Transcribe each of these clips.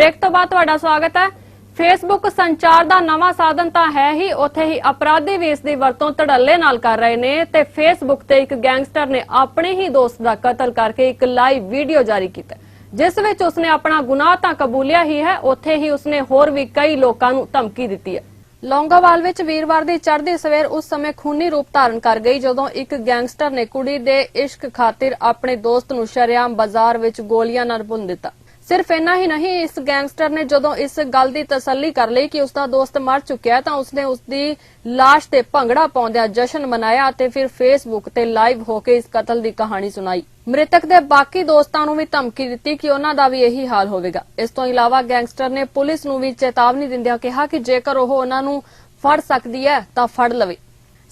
Break ਤੋਂ ਬਾਅਦ ਤੁਹਾਡਾ ਸਵਾਗਤ ਹੈ। ਫੇਸਬੁੱਕ ਸੰਚਾਰ ਦਾ ਨਵਾਂ ਸਾਧਨ ਤਾਂ ਹੈ ਹੀ, ਉੱਥੇ ਹੀ ਅਪਰਾਧੀ ਵੀ ਇਸ ਦੀ ਵਰਤੋਂ ਧੜੱਲੇ ਨਾਲ ਕਰ ਰਹੇ ਨੇ ਤੇ ਫੇਸਬੁੱਕ ਤੇ ਇੱਕ ਗੈਂਗਸਟਰ ਨੇ ਆਪਣੇ ਹੀ ਦੋਸਤ ਦਾ ਕਤਲ ਕਰਕੇ ਇੱਕ ਲਾਈਵ ਵੀਡੀਓ ਜਾਰੀ ਕੀਤਾ ਜਿਸ ਵਿੱਚ ਉਸਨੇ ਆਪਣਾ ਗੁਨਾਹ ਤਾਂ ਕਬੂਲਿਆ ਹੀ ਹੈ, ਉੱਥੇ ਹੀ ਉਸਨੇ ਹੋਰ ਵੀ ਕਈ ਲੋਕਾਂ ਨੂੰ ਧਮਕੀ ਦਿੱਤੀ ਹੈ। ਲੌਂਗੋਵਾਲ ਵਿੱਚ ਵੀਰਵਾਰ ਦੀ ਚੜ੍ਹਦੀ ਸਵੇਰ ਉਸ ਸਮੇਂ ਖੂਨੀ ਰੂਪ ਧਾਰਨ ਕਰ ਗਈ, ਜਦੋਂ ਇੱਕ ਗੈਂਗਸਟਰ ਨੇ ਕੁੜੀ ਦੇ ਇਸ਼ਕ ਖਾਤਰ ਆਪਣੇ ਦੋਸਤ ਨੂੰ ਸ਼ਰੇਆਮ ਬਾਜ਼ਾਰ ਵਿੱਚ ਗੋਲੀਆਂ ਨਾਲ ਭੁੰਨ ਦਿੱਤਾ। ਸਿਰਫ ਇੰਨਾ ਹੀ ਨਹੀਂ, ਇਸ ਗੈਂਗਸਟਰ ਨੇ ਜਦੋਂ ਇਸ ਗੱਲ ਦੀ ਤਸੱਲੀ ਕਰ ਲਈ ਕਿ ਉਸ ਦਾ ਦੋਸਤ ਮਰ ਚੁੱਕਿਆ ਹੈ, ਤਾਂ ਉਸਨੇ ਉਸ ਦੀ ਲਾਸ਼ ਤੇ ਭੰਗੜਾ ਪਾਉਂਦਿਆਂ ਜਸ਼ਨ ਮਨਾਇਆ ਅਤੇ ਫਿਰ ਫੇਸਬੁੱਕ ਤੇ ਲਾਈਵ ਹੋ ਕੇ ਇਸ ਕਤਲ ਦੀ ਕਹਾਣੀ ਸੁਣਾਈ। ਮ੍ਰਿਤਕ ਦੇ ਬਾਕੀ ਦੋਸਤਾਂ ਨੂੰ ਵੀ ਧਮਕੀ ਦਿੱਤੀ ਕਿ ਉਹਨਾਂ ਦਾ ਵੀ ਇਹੀ ਹਾਲ ਹੋਵੇਗਾ। ਇਸ ਤੋਂ ਇਲਾਵਾ ਗੈਂਗਸਟਰ ਨੇ ਪੁਲਿਸ ਨੂੰ ਵੀ ਚੇਤਾਵਨੀ ਦਿੰਦਿਆਂ ਕਿਹਾ ਕਿ ਜੇਕਰ ਉਹ ਉਹਨਾਂ ਨੂੰ ਫੜ ਸਕਦੀ ਹੈ, ਤਾਂ ਫੜ ਲਵੇ।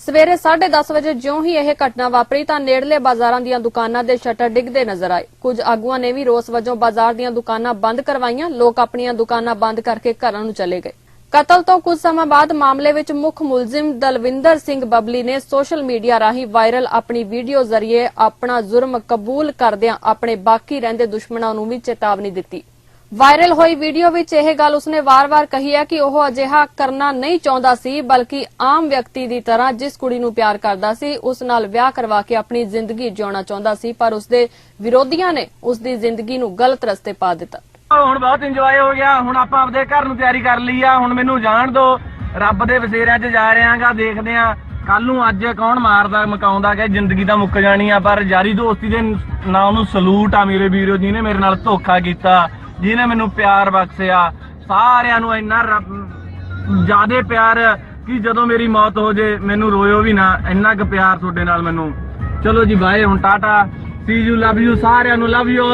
ਸਵੇਰੇ 10:30 ਵਜੇ ਜਿਉਂ ਹੀ ਇਹ ਘਟਨਾ ਵਾਪਰੀ ਤਾਂ ਨੇੜਲੇ ਬਾਜ਼ਾਰਾਂ ਦੀਆਂ ਦੁਕਾਨਾਂ ਦੇ ਸ਼ਟਰ ਡਿੱਗਦੇ ਨਜ਼ਰ ਆਏ। ਕੁਝ ਆਗੂਆਂ ਨੇ ਵੀ ਰੋਸ ਵਜੋਂ ਬਾਜ਼ਾਰ ਦੀਆਂ ਦੁਕਾਨਾਂ ਬੰਦ ਕਰਵਾਈਆਂ। ਲੋਕ ਆਪਣੀਆਂ ਦੁਕਾਨਾਂ ਬੰਦ ਕਰਕੇ ਘਰਾਂ ਨੂੰ ਚਲੇ ਗਏ। ਕਤਲ ਤੋਂ ਕੁਝ ਸਮਾਂ ਬਾਅਦ ਮਾਮਲੇ ਵਿੱਚ ਮੁੱਖ ਮੁਲਜ਼ਮ ਦਲਵਿੰਦਰ ਸਿੰਘ ਬਬਲੀ ਨੇ ਸੋਸ਼ਲ ਮੀਡੀਆ ਰਾਹੀਂ ਵਾਇਰਲ ਆਪਣੀ ਵੀਡੀਓ ਜ਼ਰੀਏ ਆਪਣਾ ਜੁਰਮ ਕਬੂਲ ਕਰਦਿਆਂ ਆਪਣੇ ਬਾਕੀ ਰਹਿੰਦੇ ਦੁਸ਼ਮਣਾਂ ਨੂੰ ਵੀ ਚੇਤਾਵਨੀ ਦਿੱਤੀ। ਵਾਇਰਲ ਹੋਈ ਵੀਡੀਓ ਵਿੱਚ ਇਹ ਗੱਲ ਉਸਨੇ ਵਾਰ-ਵਾਰ ਕਹੀ ਹੈ ਕਿ ਉਹ ਅਜਿਹਾ ਕਰਨਾ ਨਹੀਂ ਚਾਹੁੰਦਾ ਸੀ, ਬਲਕਿ ਆਮ ਵਿਅਕਤੀ ਦੀ ਤਰ੍ਹਾਂ ਜਿਸ ਕੁੜੀ ਨੂੰ ਪਿਆਰ ਕਰਦਾ ਸੀ, ਉਸ ਨਾਲ ਵਿਆਹ ਕਰਵਾ ਕੇ ਆਪਣੀ ਜ਼ਿੰਦਗੀ ਜਿਉਣਾ ਚਾਹੁੰਦਾ ਸੀ, ਪਰ ਉਸਦੇ ਵਿਰੋਧੀਆਂ ਨੇ ਉਸ ਦੀ ਜ਼ਿੰਦਗੀ ਨੂੰ ਗਲਤ ਰਸਤੇ ਪਾ ਦਿੱਤਾ। ਹੁਣ ਬਹੁਤ ਇੰਜੋਏ ਹੋ ਗਿਆ, ਹੁਣ ਆਪਾਂ ਆਪਦੇ ਘਰ ਨੂੰ ਤਿਆਰੀ ਕਰ ਲਈ ਆ, ਹੁਣ ਮੈਨੂੰ ਜਾਣ ਦੋ। ਰੱਬ ਦੇ ਵਸੇਰਿਆਂ 'ਚ ਜਾ ਰਿਆਂਗਾ ਦੇਖਦੇ ਆ ਕੱਲ ਨੂੰ ਅੱਜ ਕੌਣ ਮਾਰਦਾ, ਮਕਾਉਂਦਾ, ਕਿ ਜ਼ਿੰਦਗੀ ਤਾਂ ਮੁੱਕ ਜਾਣੀ ਆ, ਪਰ ਯਾਰੀ ਦੋਸਤੀ ਦੇ ਨਾਮ ਨੂੰ ਸਲੂਟ ਆ ਮੇਰੇ ਵੀਰੋ ਜੀ ਨੇ ਮੇਰੇ ਨਾਲ ਧੋਖਾ ਕੀਤਾ। ਜਿਹਨੇ ਮੈਨੂੰ ਪਿਆਰ ਬਖਸ਼ਿਆ, ਸਾਰਿਆਂ ਨੂੰ ਇੰਨਾ ਰੱਬ, ਜਿਆਦੇ ਪਿਆਰ ਕਿ ਜਦੋਂ ਮੇਰੀ ਮੌਤ ਹੋ ਜੇ, ਮੈਨੂੰ ਰੋਇਓ ਵੀ ਨਾ, ਇੰਨਾ ਕੁ ਪਿਆਰ ਤੁਹਾਡੇ ਨਾਲ ਮੈਨੂੰ। ਚਲੋ ਜੀ ਬਾਏ ਹੁਣ tata. See you love you ਸਾਰਿਆਂ ਨੂੰ ਲਵ ਯੂ